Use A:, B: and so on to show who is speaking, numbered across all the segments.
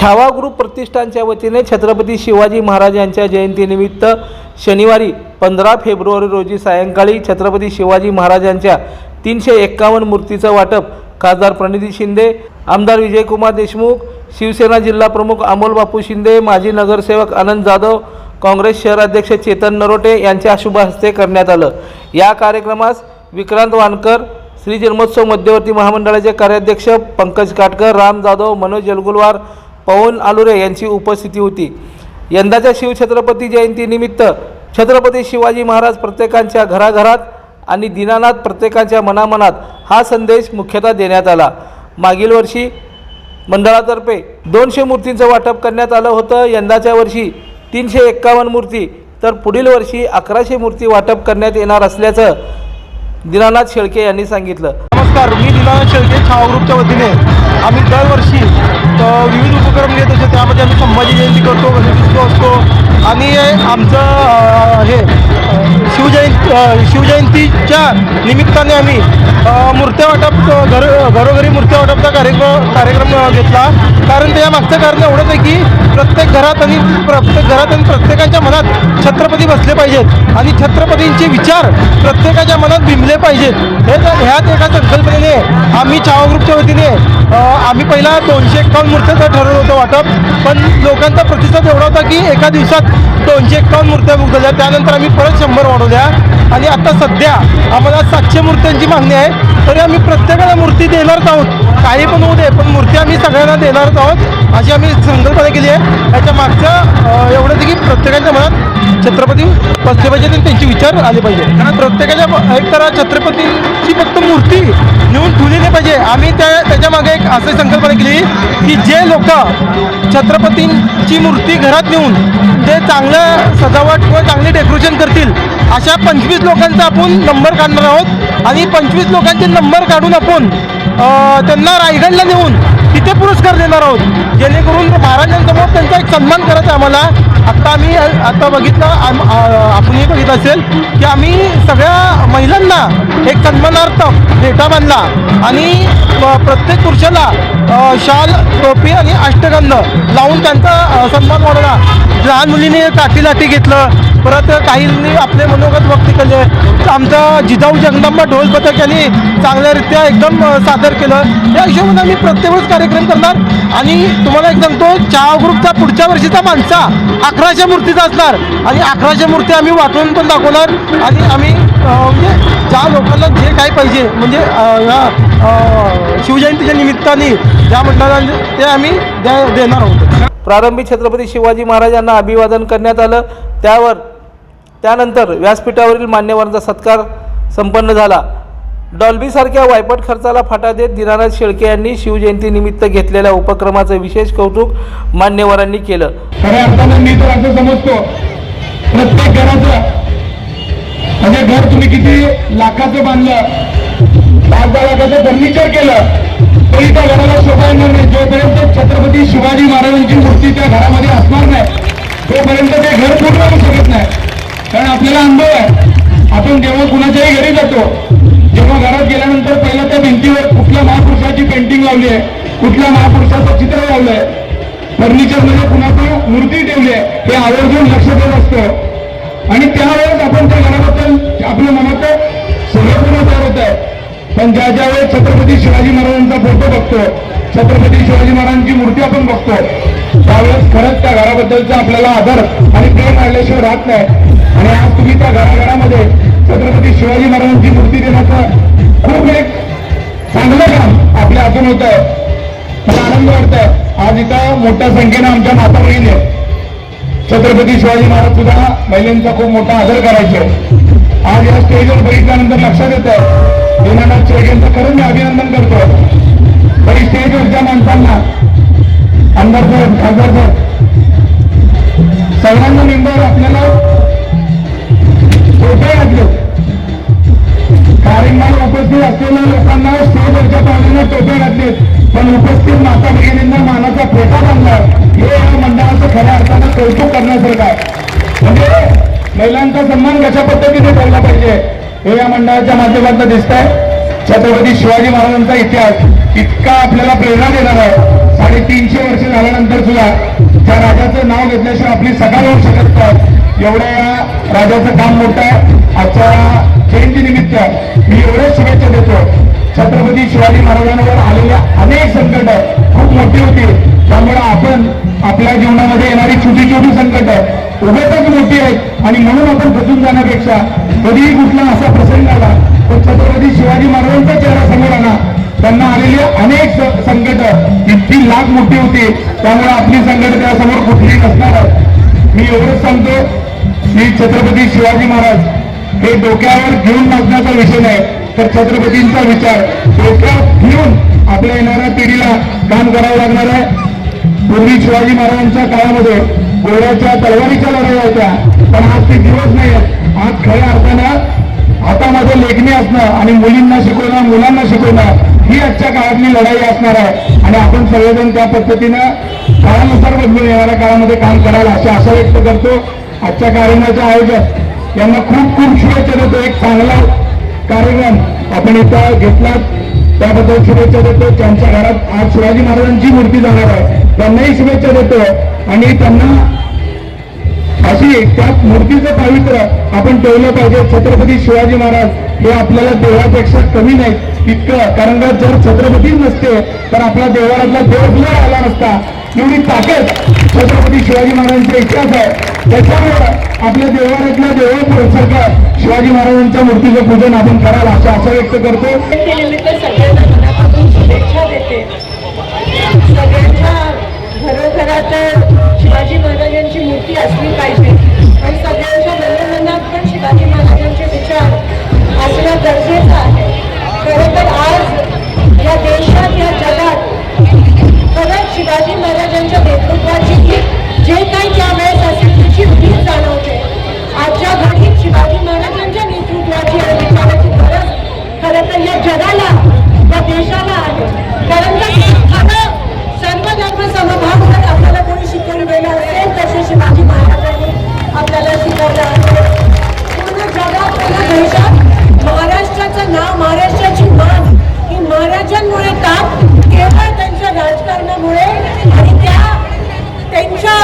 A: Chhava group प्रतिष्ठानच्या वतीने छत्रपती शिवाजी महाराज यांच्या जयंतीनिमित्त शनिवारी पंधरा फेब्रुवारी रोजी सायंकाळी छत्रपती शिवाजी महाराजांच्या तीनशे एक्कावन्न मूर्तीचं वाटप खासदार प्रणिती शिंदे आमदार विजयकुमार देशमुख शिवसेना जिल्हा प्रमुख अमोल बापू शिंदे माजी नगरसेवक आनंद जाधव काँग्रेस शहराध्यक्ष चेतन नरोटे यांच्या शुभ हस्ते करण्यात आलं. या कार्यक्रमास विक्रांत वानकर श्री जन्मोत्सव मध्यवर्ती महामंडळाचे कार्याध्यक्ष पंकज काटकर राम जाधव मनोज जलगुलवार पवन आलुरे यांची उपस्थिती होती. यंदाच्या शिवछत्रपती जयंतीनिमित्त छत्रपती शिवाजी महाराज प्रत्येकांच्या घराघरात आणि दीनानाथ प्रत्येकाच्या मनामनात हा संदेश मुख्यतः देण्यात आला. मागील वर्षी मंडळातर्फे दोनशे मूर्तींचं वाटप करण्यात आलं होतं. यंदाच्या वर्षी तीनशे एक्कावन्न मूर्ती तर पुढील वर्षी अकराशे मूर्ती वाटप करण्यात येणार असल्याचं दीनानाथ शेळके यांनी सांगितलं.
B: नमस्कार मी दिनानाथ शेळके छावा ग्रुपच्या वतीने. आम्ही दरवर्षी विविध उपक्रम घेत असतो त्यामध्ये आम्ही संभाजी जयंती करतो गणेशोत्सव असतो. आणि आमचं हे शिवजयंती शिवजयंतीच्या निमित्ताने आम्ही मूर्त्या वाटप घर घरोघरी मूर्त्या वाटपचा कार्यक्रम कार्यक्रम घेतला. कारण त्या मागचं कारण एवढंच आहे की प्रत्येक घरात आणि प्रत्येक घरात आणि प्रत्येकाच्या मनात छत्रपती बसले पाहिजेत. आणि छत्रपतींचे विचार प्रत्येकाच्या मनात बिंबले पाहिजेत. हे तर ह्याच एका संकल्पनेने आम्ही छावा ग्रुपच्या वतीने आम्ही पहिला दोनशे एक्कावन्न मूर्त्याचं ठरवलं होतं वाटप. पण लोकांचा प्रतिसाद एवढा होता की एका दिवसात दोनशे एक्कावन्न मूर्त्या बुक झाल्या. त्यानंतर आम्ही परत शंभर वाढवल्या. आणि आता सध्या आम्हाला सातशे मूर्त्यांची मागणी आहे. तरी आम्ही प्रत्येकाला मूर्ती देणारच आहोत. काही पण होऊ दे पण मूर्ती आम्ही सगळ्यांना देणारच आहोत. अशी आम्ही संकल्पना केली आहे. याच्या मागचं एवढंच की प्रत्येकाच्या मनात छत्रपती बसले पाहिजेत आणि त्यांचे विचार आले पाहिजे. कारण प्रत्येकाच्या एक तर छत्रपतीची फक्त मूर्ती नेऊन ठेवलेली पाहिजे. आम्ही त्या त्याच्यामागे एक अशी संकल्पना केली की जे लोक छत्रपतींची मूर्ती घरात नेऊन ते चांगलं सजावट किंवा चांगले डेकोरेशन करतील अशा पंचवीस लोकांचा आपण नंबर काढणार आहोत. आणि पंचवीस लोकांचे नंबर काढून आपण त्यांना रायगडला नेऊन तिथे पुरस्कार देणार आहोत. जेणेकरून महाराजांसमोर त्यांचा एक सन्मान करायचा आहे आम्हाला. आत्ता आम्ही आत्ता बघितलं आम- आ- आपणही बघितलं असेल की आम्ही सगळ्या महिलांना एक सन्मानार्थ भेटा बांधला. आणि प्रत्येक पुरुषाला शाल टोपी आणि अष्टगंध लावून त्यांचा सन्मान वाढवला. लहान मुलीने काठी लाठी घेतलं. परत काहींनी आपले मनोगत व्यक्त केले. आमचा जिजाऊ जगदंबा ढोल पथक यांनी चांगल्यारीत्या एकदम सादर केलं. या हिशोबाने आम्ही प्रत्येक वेळेस कार्यक्रम करणार आणि तुम्हाला एक सांगतो चहा ग्रुपचा पुढच्या वर्षीचा माणसा अकराशे मूर्तीचा असणार. आणि अकराशे मूर्ती आम्ही वाटून पण दाखवणार आणि आम्ही म्हणजे ज्या लोकांना जे काय पाहिजे म्हणजे या शिवजयंतीच्या निमित्ताने ज्या म्हटलं ते आम्ही देणार आहोत.
A: प्रारंभी छत्रपती शिवाजी महाराजांना अभिवादन करण्यात आलं. त्यावर त्यानंतर व्यासपीठावरील मान्यवरांचा सत्कार संपन्न झाला. डॉल्बीसारख्या वायपट खर्चाला फाटा देत दिनानाथ शेळके यांनी शिवजयंतीनिमित्त घेतलेल्या उपक्रमाचं विशेष कौतुक मान्यवरांनी केलं.
C: खऱ्या अर्थानं मी तर असं समजतो. प्रत्येक घराचं म्हणजे घर तुम्ही किती लाखाचं बांधलं पाच दहा लाखाचं फर्निचर केलं तरी त्या घराला शोभा येणार नाही. जोपर्यंत छत्रपती शिवाजी महाराजांची मूर्ती त्या घरामध्ये असणार नाही तोपर्यंत ते घर पूर्ण होऊ शकत नाही. कारण आपल्याला अनुभव आहे. आपण जेव्हा कुणाच्याही घरी जातो कुठल्या महापुरुषाचं चित्र लावलंय? फर्निचरमध्ये कुणाचं मूर्ती ठेवली आहे. हे आवर्जून लक्ष देत असतं. आणि त्यावेळेस आपण त्या घराबद्दल आपल्या मनात सगळं पूर्ण तयार होत आहे पण ज्या ज्या वेळेस छत्रपती शिवाजी महाराजांचा फोटो बघतो छत्रपती शिवाजी महाराजांची मूर्ती आपण बघतो त्यावेळेस खरंच त्या घराबद्दलचा आपल्याला आदर आणि प्रेम राहिल्याशिवाय राहत नाही. आणि आज तुम्ही त्या घराघरामध्ये छत्रपती शिवाजी महाराजांची मूर्ती देण्याचं खूप एक चांगलं काम आपल्या हातून होत आहे. मला आनंद वाटतं आज इथं मोठ्या संख्येनं आमच्या माता बहिणी आहेत. छत्रपती शिवाजी महाराज सुद्धा महिलांचा खूप मोठा आदर करायचे. आज या स्टेजवर बघितल्यानंतर लक्षात येतं आहे दीनानाथ शेळकेंचं खरंच मी अभिनंदन करतो तरी स्टेजवरच्या माणसांना आमदार साहेब खासदार करण्यासारखं आहे. म्हणजे महिलांचा सन्मान कशा पद्धतीने ठेवला पाहिजे हे या मंडळाच्या माध्यमातून दिसत आहे छत्रपती शिवाजी महाराजांचा इतिहास इतका आपल्याला प्रेरणा देणार आहे. साडेतीनशे वर्ष झाल्यानंतर सुद्धा त्या राजाचं नाव घेतल्याशिवाय आपली सकाळ होऊ शकत नाही. एवढ्या या राजाचं काम मोठं आहे. आजच्या जयंतीनिमित्त मी एवढ्याच शुभेच्छा देतो. छत्रपती शिवाजी महाराजांवर आलेल्या छोटी छोटी संकट उभेतच मोठी आहेत. आणि म्हणून आपण फसून जाण्यापेक्षा कधीही कुठला असा प्रसंग आला तर छत्रपती शिवाजी महाराजांचा चेहरा समोर आणा त्यांना आलेली अनेक संकट. इतकी लाख मोठी होती. त्यामुळे आपली संकट त्यासमोर कुठलीही नसणार मी एवढंच सांगतो की छत्रपती शिवाजी महाराज हे डोक्यावर घेऊन नाचण्याचा विषय नाही तर छत्रपतींचा विचार. डोक्यात घेऊन आपल्या येणाऱ्या पिढीला काम करावं लागणार आहे. पूर्वी शिवाजी महाराजांच्या काळामध्ये गोव्याच्या तलवारीच्या लढाई होत्या. पण आज ते दिवस नाही आहेत आज खऱ्या अर्थानं हातामध्ये लेखणी असणं आणि मुलींना शिकवणं मुलांना शिकवणं ही आजच्या काळातली लढाई असणार आहे. आणि आपण सगळेजण त्या पद्धतीनं काळानुसार बदलून येणाऱ्या काळामध्ये काम करायला अशी आशा व्यक्त करतो. आजच्या कार्यक्रमाचे आयोजक यांना खूप खूप शुभेच्छा देतो. एक चांगला कार्यक्रम आपण इथं घेतला त्याबद्दल शुभेच्छा देतो. त्यांच्या घरात आज शिवाजी महाराजांची मूर्ती जाणार आहे. त्यांनाही शुभेच्छा देतो. आणि त्यांना अशी त्या मूर्तीचं पावित्र्य आपण ठेवलं पाहिजे. छत्रपती शिवाजी महाराज हे आपल्याला देवापेक्षा कमी नाही इतकं. कारण का जर छत्रपतीच नसते तर आपला देवारातला देव सुद्धा राहिला नसता. एवढी ताकद छत्रपती शिवाजी महाराजांचा इतिहास आहे. त्याच्यामुळं आपल्या देवारातल्या सरकार शिवाजी महाराजांच्या मूर्तीचं पूजन आपण कराल असं आशा व्यक्त करतो.
D: सगळ्यांना मनापासून शुभेच्छा देते. सगळ्यांच्या घरोघरात शिवाजी महाराजांची मूर्ती असली पाहिजे. आणि सगळ्यांच्या मनोमनात पण शिवाजी महाराजांचे विचार असणं गरजेचं आहे. खरं तर आज या देशात या जगात शिवाजी महाराजांच्या नेतृत्वाची जे काही त्यावेळेस असेल त्याची भीक जाणवते. आजच्या घडीत शिवाजी महाराजांच्या नेतृत्वाची आणि विचाराची गरज खरं तर या जगाला या देशाला आहे. कारण का सर्वधर्म समभाग समभाव जर आपल्याला कोणी शिकवलेलं असेल तसे शिवाजी महाराजांनी आपल्याला शिकवलं आहे. पूर्ण जगात पूर्ण देशात महाराष्ट्राचं नाव महाराष्ट्राची मान ही महाराजांमुळे का केवळ राजकारणामुळे आणि त्या त्यांच्या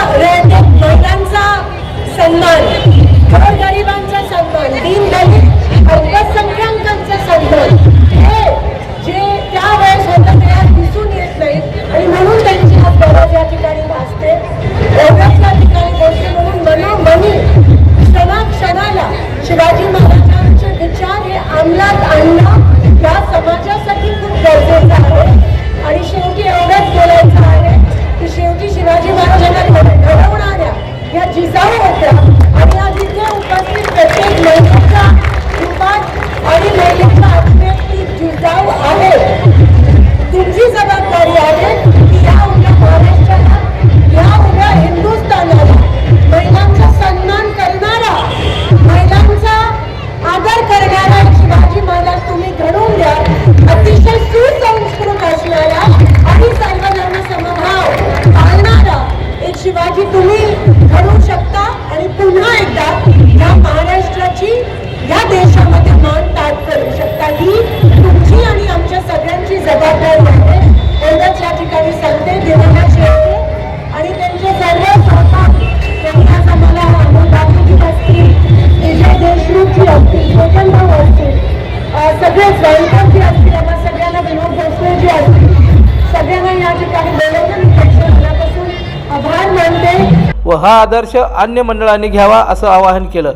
D: हा
A: आदर्श अन्य मंडळांनी घ्यावा असं आवाहन केलं.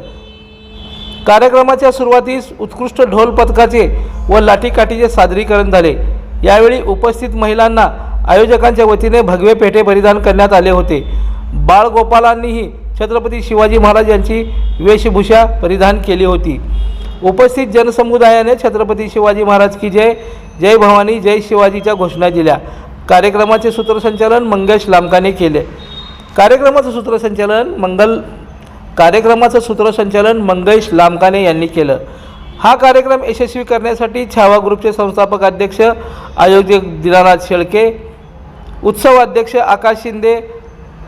A: कार्यक्रमाच्या सुरुवातीस उत्कृष्ट ढोल पथकाचे व लाठीकाठीचे सादरीकरण झाले. यावेळी उपस्थित महिलांना आयोजकांच्या वतीने भगवे पेठे परिधान करण्यात आले होते. बाळगोपालांनीही छत्रपती शिवाजी महाराज यांची वेशभूषा परिधान केली होती. उपस्थित जनसमुदायाने छत्रपती शिवाजी महाराज की जय जय भवानी जय शिवाजीच्या घोषणा दिल्या. कार्यक्रमाचे सूत्रसंचालन मंगेश लामकाने केले. कार्यक्रमाचं सूत्रसंचालन मंगल कार्यक्रमाचं सूत्रसंचालन मंगेश लामकाने यांनी केलं. हा कार्यक्रम यशस्वी करण्यासाठी छावा ग्रुपचे संस्थापक अध्यक्ष आयोजक दिनानाथ शेळके उत्सव अध्यक्ष आकाश शिंदे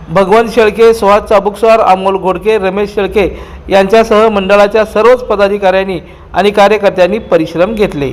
A: भगवंत शेळके सुहास चाबुकस्वार अमोल घोडके रमेश शेळके यांच्यासह मंडळाच्या सर्वच पदाधिकाऱ्यांनी आणि कार्यकर्त्यांनी परिश्रम घेतले.